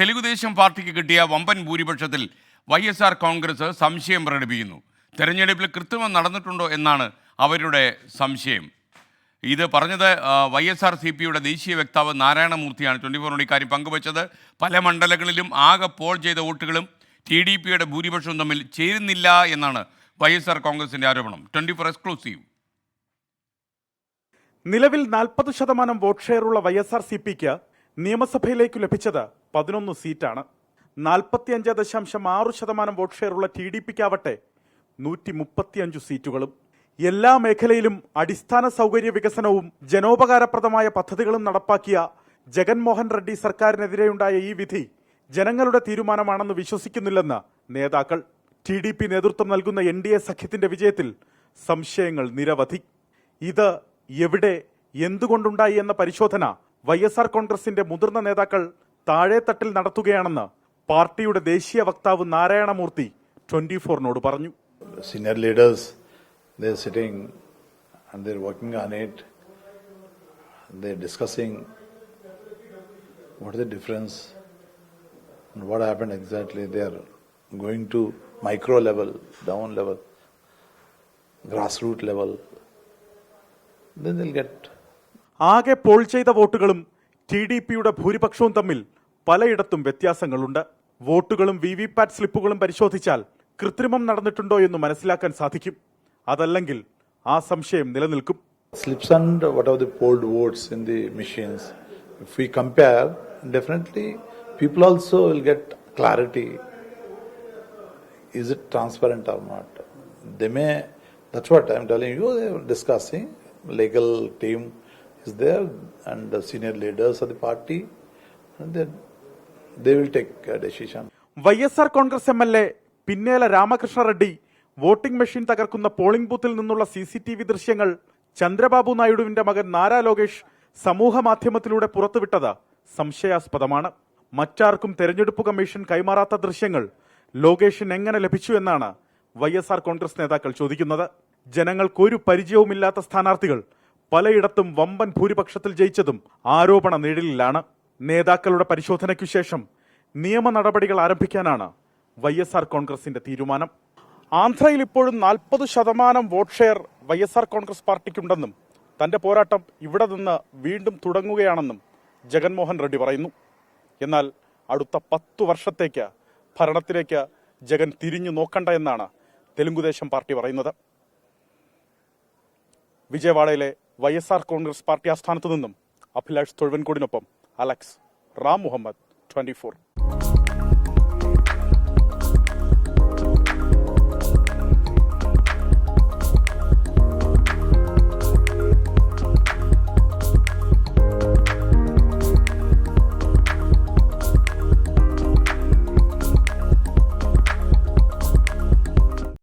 തെലുഗുദേശം പാർട്ടിക്ക് കിട്ടിയ വമ്പൻ ഭൂരിപക്ഷത്തിൽ വൈ എസ് ആർ കോൺഗ്രസ് സംശയം പ്രകടിപ്പിക്കുന്നു. തെരഞ്ഞെടുപ്പിൽ കൃത്രിമം നടന്നിട്ടുണ്ടോ എന്നാണ് അവരുടെ സംശയം. ഇത് പറഞ്ഞത് വൈ എസ് ആർ സി പിയുടെ ദേശീയ വക്താവ് നാരായണമൂർത്തിയാണ്. ട്വന്റി ഫോറിനോട് ഇക്കാര്യം പങ്കുവച്ചത്. പല മണ്ഡലങ്ങളിലും ആകെ പോൾ ചെയ്ത വോട്ടുകളും ടി ഡി പിയുടെ ഭൂരിപക്ഷവും തമ്മിൽ ചേരുന്നില്ല എന്നാണ് വൈ എസ് ആർ കോൺഗ്രസിന്റെ ആരോപണം. Twenty four exclusive. നിലവിൽ നാൽപ്പത് ശതമാനം വോട്ട് ഷെയറുള്ള വൈ എസ് ആർ സി പിക്ക് നിയമസഭയിലേക്ക് ലഭിച്ചത് പതിനൊന്ന് സീറ്റാണ്. നാൽപ്പത്തിയഞ്ച് ദശാംശം ആറ് ശതമാനം വോട്ട് ഷെയറുള്ള ടി ഡി പിക്കാവട്ടെ നൂറ്റി മുപ്പത്തിയഞ്ചു സീറ്റുകളും. എല്ലാ മേഖലയിലും അടിസ്ഥാന സൗകര്യ വികസനവും ജനോപകാരപ്രദമായ പദ്ധതികളും നടപ്പാക്കിയ ജഗൻമോഹൻ റെഡ്ഡി സർക്കാരിനെതിരെയുണ്ടായ ഈ വിധി ജനങ്ങളുടെ തീരുമാനമാണെന്ന് വിശ്വസിക്കുന്നില്ലെന്ന് നേതാക്കൾ. ടി ഡി പി നേതൃത്വം നൽകുന്ന എൻ ഡി എ സഖ്യത്തിന്റെ വിജയത്തിൽ സംശയങ്ങൾ നിരവധി. ഇത് എവിടെ എന്തുകൊണ്ടുണ്ടായി എന്ന പരിശോധന വൈ എസ് ആർ കോൺഗ്രസിന്റെ മുതിർന്ന നേതാക്കൾ താഴെ തട്ടിൽ നടത്തുകയാണെന്ന് പാർട്ടിയുടെ ദേശീയ വക്താവ് നാരായണമൂർത്തി ട്വന്റി ഫോറിനോട് പറഞ്ഞു. Senior leaders what the difference what happen exactly the going to micro level down level grass root level get ആകെ പോൾ ചെയ്ത വോട്ടുകളും ടി ഡി പിയുടെ ഭൂരിപക്ഷവും തമ്മിൽ പലയിടത്തും വ്യത്യാസങ്ങളുണ്ട്. വോട്ടുകളും വി വി പാറ്റ് സ്ലിപ്പുകളും പരിശോധിച്ചാൽ കൃത്രിമം നടന്നിട്ടുണ്ടോ എന്ന് മനസ്സിലാക്കാൻ സാധിക്കും. അതല്ലെങ്കിൽ ആ സംശയം നിലനിൽക്കും. Slips and what are the polled votes in the machines if we compare definitely people also will get clarity is it transparent or not the may that what I'm telling you discussing legal team is there and the senior leaders of the party, and then they will take a decision. Y Congress M L A Pinnelli Ramakrishna Reddy voting machine തകർക്കുന്ന polling ബൂത്തിൽ നിന്നുള്ള C C T V ദൃശ്യങ്ങൾ ചന്ദ്രബാബു നായിഡുവിന്റെ മകൻ നാരാ ലോകേഷ് സമൂഹ മാധ്യമത്തിലൂടെ പുറത്തുവിട്ടത് സംശയാസ്പദമാണ് മറ്റാർക്കും തെരഞ്ഞെടുപ്പ് കമ്മീഷൻ കൈമാറാത്ത ദൃശ്യങ്ങൾ ലോകേഷിന് എങ്ങനെ ലഭിച്ചു എന്നാണ് വൈ എസ് ആർ കോൺഗ്രസ് നേതാക്കൾ ചോദിക്കുന്നത് ജനങ്ങൾക്കൊരു പരിചയവുമില്ലാത്ത സ്ഥാനാർത്ഥികൾ പലയിടത്തും വമ്പൻ ഭൂരിപക്ഷത്തിൽ ജയിച്ചതും ആരോപണ നിഴലിലാണ് നേതാക്കളുടെ പരിശോധനയ്ക്കു ശേഷം നിയമ നടപടികൾ ആരംഭിക്കാനാണ് വൈ എസ് ആർ കോൺഗ്രസിന്റെ തീരുമാനം. ആന്ധ്രയിൽ ഇപ്പോഴും നാൽപ്പത് ശതമാനം vote share Y S R Congress പാർട്ടിക്കുണ്ടെന്നും തന്റെ പോരാട്ടം ഇവിടെ നിന്ന് വീണ്ടും തുടങ്ങുകയാണെന്നും ജഗൻമോഹൻ റെഡ്ഡി പറയുന്നു. എന്നാൽ അടുത്ത പത്തു വർഷത്തേക്ക് ഭരണത്തിലേക്ക് ജഗൻ തിരിഞ്ഞു നോക്കണ്ട എന്നാണ് തെലുങ്കുദേശം പാർട്ടി പറയുന്നത്. വിജയവാഡയിലെ Y S R Congress party ആസ്ഥാനത്തു നിന്നും അഭിലാഷ് തൊഴുവൻകോടിനൊപ്പം അലക്സ് റാം മുഹമ്മദ് ട്വന്റി